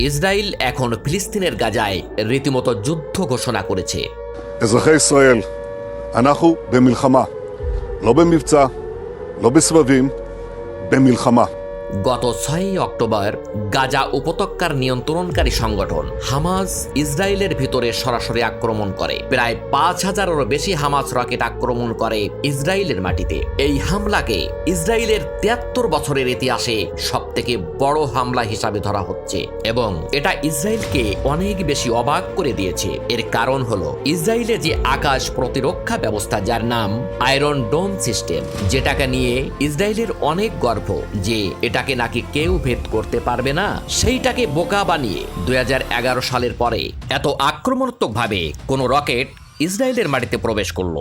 Israel এখন ফিলিস্তিনের গাজায় রীতিমতো যুদ্ধ ঘোষণা করেছে אזרחי ישראל, אנחנו במלחמה. לא במבצע, לא בסבבים, במלחמה. গত ছয়ই অক্টোবর গাজা উপত্যকার নিয়ন্ত্রণকারী সংগঠন হামাস ইসরায়েলের ভিতরে সরাসরি আক্রমণ করে। প্রায় পাঁচ হাজারেরও বেশি হামাস রকেট আক্রমণ করে ইসরায়েলের মাটিতে। এই হামলাকে ইসরায়েলের তিয়াত্তর বছরের ইতিহাসে সব থেকে বড় হামলা হিসাবে ধরা হচ্ছে এবং এটা ইসরায়েলকে অনেক বেশি অবাক করে দিয়েছে। এর কারণ হলো ইসরায়েলের যে আকাশ প্রতিরক্ষা ব্যবস্থা, যার নাম আয়রন ডোম সিস্টেম, যেটাকে নিয়ে ইসরায়েলের অনেক গর্ব যে এটাকে নাকি কেউ ভেদ করতে পারবে না, সেইটাকে বোকা বানিয়ে দুই হাজার এগারো সালের পরে এত আক্রমণাত্মকভাবে কোনো রকেট ইসরায়েলের মাটিতে প্রবেশ করল।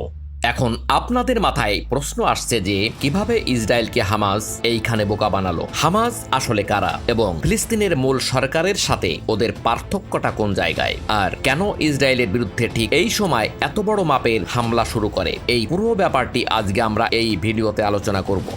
এখন আপনাদের মাথায় প্রশ্ন আসছে যে, কীভাবে ইসরায়েলকে হামাজ এইখানে বোকা বানালো? হামাজ আসলে কারা? এবং ফিলিস্তিনের মূল সরকারের সাথে ওদের পার্থক্যটা কোন জায়গায়? আর কেন ইসরায়েলের বিরুদ্ধে ঠিক এই সময় এত বড় মাপের হামলা শুরু করে? এই পুরো ব্যাপারটি আজকে আমরা এই ভিডিওতে আলোচনা করব।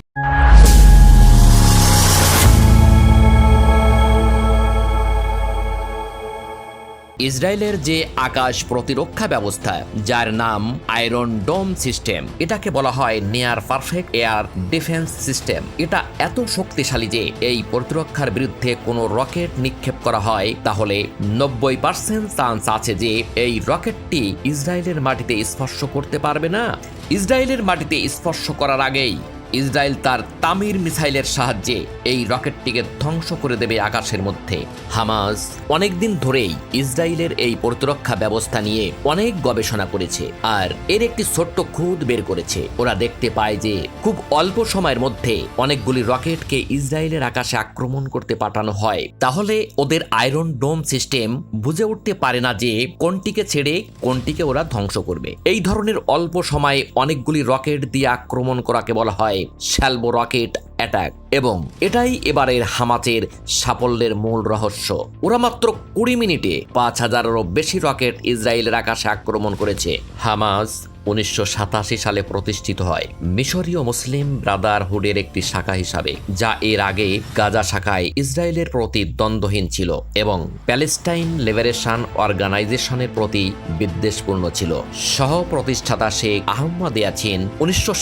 ইসরায়েলের যে আকাশ প্রতিরক্ষা ব্যবস্থা, যার নাম আয়রন ডোম সিস্টেম এটাকে বলা হয় near perfect air defence system এটা এত শক্তিশালী যে এই প্রতিরক্ষার বিরুদ্ধে কোনো রকেট নিক্ষেপ করা হয়, তাহলে নব্বই পার্সেন্ট চান্স আছে যে এই রকেটটি ইসরায়েলের মাটিতে স্পর্শ করতে পারবে না। ইসরায়েলের মাটিতে স্পর্শ করার আগেই ইসরায়েল তার তামির মিসাইলের সাহায্যে এই রকেটটিকে ধ্বংস করে দেবে আকাশের মধ্যে। হামাস অনেকদিন ধরেই ইসরায়েলের এই প্রতিরক্ষা ব্যবস্থা নিয়ে অনেক গবেষণা করেছে আর এর একটি ছোট্ট খুদ বের করেছে। ওরা দেখতে পায় যে খুব অল্প সময়ের মধ্যে অনেকগুলি রকেটকে ইসরায়েলের আকাশে আক্রমণ করতে পাঠানো হয়। তাহলে ওদের আয়রন ডোম সিস্টেম বুঝে উঠতে পারে না যে কোনটিকে ছেড়ে কোনটিকে ওরা ধ্বংস করবে। এই ধরনের অল্প সময়ে অনেকগুলি রকেট দিয়ে আক্রমণ করাকে বলা হয় শ্যালবো রকেট অ্যাটাক এবং এটাই এবারের হামাচের সাফল্যের মূল রহস্য ওরা মাত্র কুড়ি মিনিটে পাঁচ হাজারেরও বেশি রকেট ইসরায়েলের আকাশে আক্রমণ করেছে হামাস উনিশশো সাতাশি সালে প্রতিষ্ঠিত হয়। মিশরীয় মুসলিম ব্রাদারহুডের একটি শাখা হিসাবে, যা এর আগে গাজা শাখায় ইসরায়েলের প্রতি দ্বন্দ্বহীন ছিল এবং প্যালেস্টাইন লিবারেশন অর্গানাইজেশনের প্রতি বিদ্বেষপূর্ণ ছিল। সহ প্রতিষ্ঠাতা শেখ আহমদ ইয়াছিন উনিশশো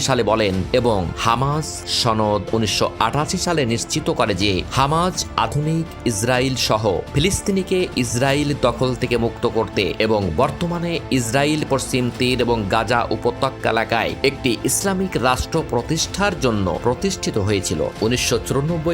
সালে বলেন এবং হামাস সনদ উনিশশো আটাশি সালে নিশ্চিত করে যে হামাজ আধুনিক ইসরায়েল সহ ফিলিস্তিনিকে ইসরায়েল দখল থেকে মুক্ত করতে এবং বর্তমানে ইসরায়েল পশ্চিম তীর এবং গাজা উপত্যকা এলাকায় একটি ইসলামিক রাষ্ট্র প্রতিষ্ঠার জন্য প্রতিষ্ঠিত হয়েছিল। উনিশশো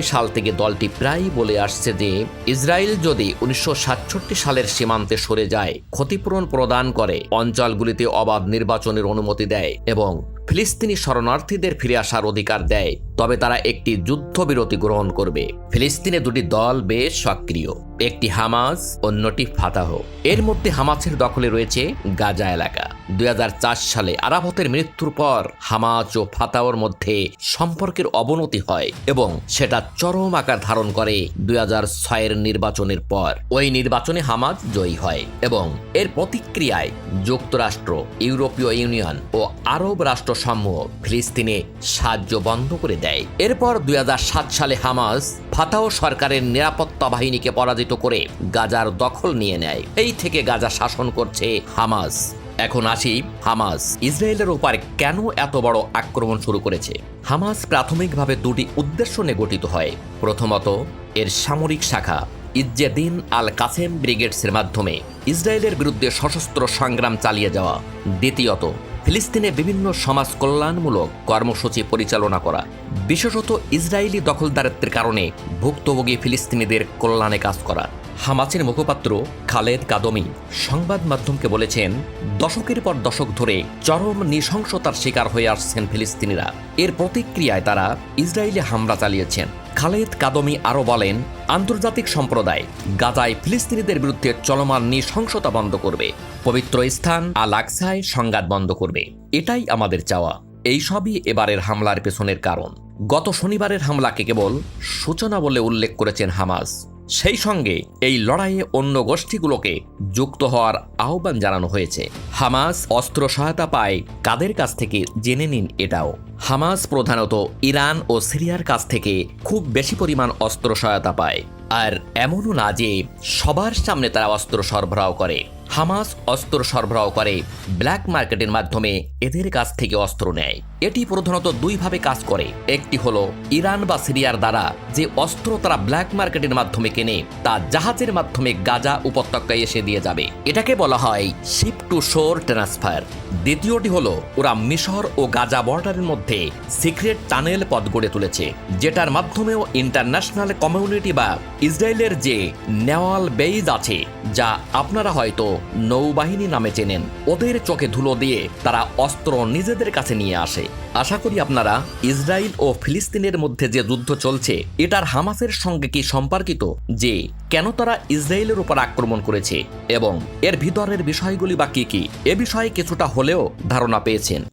সাল থেকে দলটি প্রায়ই বলে আসছে যে, ইসরায়েল যদি উনিশশো সাতষট্টি সালের সীমান্তে সরে যায়, ক্ষতিপূরণ প্রদান করে, অঞ্চলগুলিতে অবাধ নির্বাচনের অনুমতি দেয় এবং ফিলিস্তিনি শরণার্থীদের ফিরে আসার অধিকার দেয়, তবে তারা একটি যুদ্ধবিরতি গ্রহণ করবে। ফিলিস্তিনে দুটি দল বেশ সক্রিয়, একটি হামাস, অন্যটি ফাতাহ। এর মধ্যে হামাসের দখলে রয়েছে গাজা এলাকা। দুই হাজার চার সালে আরাফতের মৃত্যুর পর হামাজ ও ফাতাওর মধ্যে সম্পর্কের অবনতি হয় এবং সেটা চরম আকার ধারণ করে দুই হাজার ছয়ের নির্বাচনের পর। ওই নির্বাচনে হামাজ জয়ী হয় এবং এর প্রতিক্রিয়ায় যুক্তরাষ্ট্র, ইউরোপীয় ইউনিয়ন ও আরব রাষ্ট্রসমূহ ফিলিস্তিনে সাহায্য বন্ধ করে দেয়। এরপর দুই হাজার সাত সালে হামাজ ফাতাও সরকারের নিরাপত্তা বাহিনীকে পরাজিত করে গাজার দখল নিয়ে নেয়। এই থেকে গাজা শাসন করছে হামাস। এখন আসি হামাস। ইসরায়েলের ওপর কেন এত বড় আক্রমণ শুরু করেছে? হামাস প্রাথমিকভাবে দুটি উদ্দেশ্য নিয়ে গঠিত হয়। প্রথমত, এর সামরিক শাখা ইজ্জেদিন আল কাসেম ব্রিগেডসের মাধ্যমে ইসরায়েলের বিরুদ্ধে সশস্ত্র সংগ্রাম চালিয়ে যাওয়া। দ্বিতীয়ত, ফিলিস্তিনে বিভিন্ন সমাজ কল্যাণমূলক কর্মসূচি পরিচালনা করা। বিশেষত ইসরায়েলি দখলদারিত্বের কারণে ভুক্তভোগী ফিলিস্তিনিদের কল্যাণে কাজ করা। হামাসের মুখপাত্র খালেদ কাদমি সংবাদ মাধ্যমকে বলেছেন, দশকের পর দশক ধরে চরম নৃশংসতার শিকার হয়ে আসছেন ফিলিস্তিনিরা। এর প্রতিক্রিয়ায় তারা ইসরায়েলে হামলা চালিয়েছেন। খালেদ কাদমি আরও বলেন, আন্তর্জাতিক সম্প্রদায় গাজায় ফিলিস্তিনিদের বিরুদ্ধে চলমান নৃশংসতা বন্ধ করবে। পবিত্র স্থান আল আকসায় সংঘাত বন্ধ করবে। এটাই আমাদের চাওয়া। এই সবই এবারের হামলার পেছনের কারণ। গত শনিবারের হামলাকে কেবল সূচনা বলে উল্লেখ করেছেন হামাস। সেই সঙ্গে এই লড়াইয়ে অন্য গোষ্ঠীগুলোকে যুক্ত হওয়ার আহ্বান জানানো হয়েছে। হামাস অস্ত্র সহায়তা পায় কাদের কাছ থেকে জেনে নিন এটাও। হামাস প্রধানত ইরান ও সিরিয়ার কাছ থেকে খুব বেশি পরিমাণ অস্ত্র সহায়তা পায়। আর এমনও না যে সবার সামনে তারা অস্ত্র সরবরাহ করে। হামাস অস্ত্র সরবরাহ করে। ব্ল্যাক মার্কেটের মাধ্যমে এদের কাছ থেকে অস্ত্র নেয়। এটি প্রধানত দুইভাবে কাজ করে। একটি হলো ইরান বা সিরিয়ার দ্বারা যে অস্ত্র তারা ব্ল্যাক মার্কেটের মাধ্যমে কেনে, তা জাহাজের মাধ্যমে গাজা উপত্যকায় এসে দিয়ে যাবে। এটাকে বলা হয় শিপ টু শোর ট্রান্সফার। দ্বিতীয়টি হলো, ওরা মিশর ও গাজা বর্ডারের মধ্যে সিক্রেট টানেল পথ গড়ে তুলেছে, যেটার মাধ্যমেও ইন্টারন্যাশনাল কমিউনিটি বা ইসরায়েলের যে নেওয়াল বেইজ আছে, যা আপনারা হয়তো নৌবাহিনী নামে চেনেন। ওদের চোখে ধুলো দিয়ে তারা অস্ত্র নিজেদের কাছে নিয়ে আসে। আশা করি আপনারা ইসরায়েল ও ফিলিস্তিনের মধ্যে যে যুদ্ধ চলছে, এটার হামাসের সঙ্গে কি সম্পর্কিত? যে, কেন তারা ইসরায়েলের উপর আক্রমণ করেছে? এবং এর ভিতরের বিষয়গুলি বা কী কী? এ বিষয়ে কিছুটা হলেও ধারণা পেয়েছেন।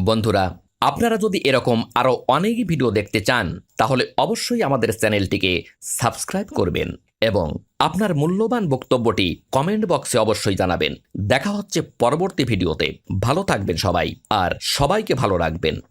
বন্ধুরা, আপনারা যদি এরকম আরও অনেক ভিডিও দেখতে চান, তাহলে অবশ্যই আমাদের চ্যানেলটিকে সাবস্ক্রাইব করবেন। এবং আপনার মূল্যবান বক্তব্যটি কমেন্ট বক্সে অবশ্যই জানাবেন। দেখা হচ্ছে পরবর্তী ভিডিওতে। ভালো থাকবেন সবাই, আর সবাইকে ভালো রাখবেন।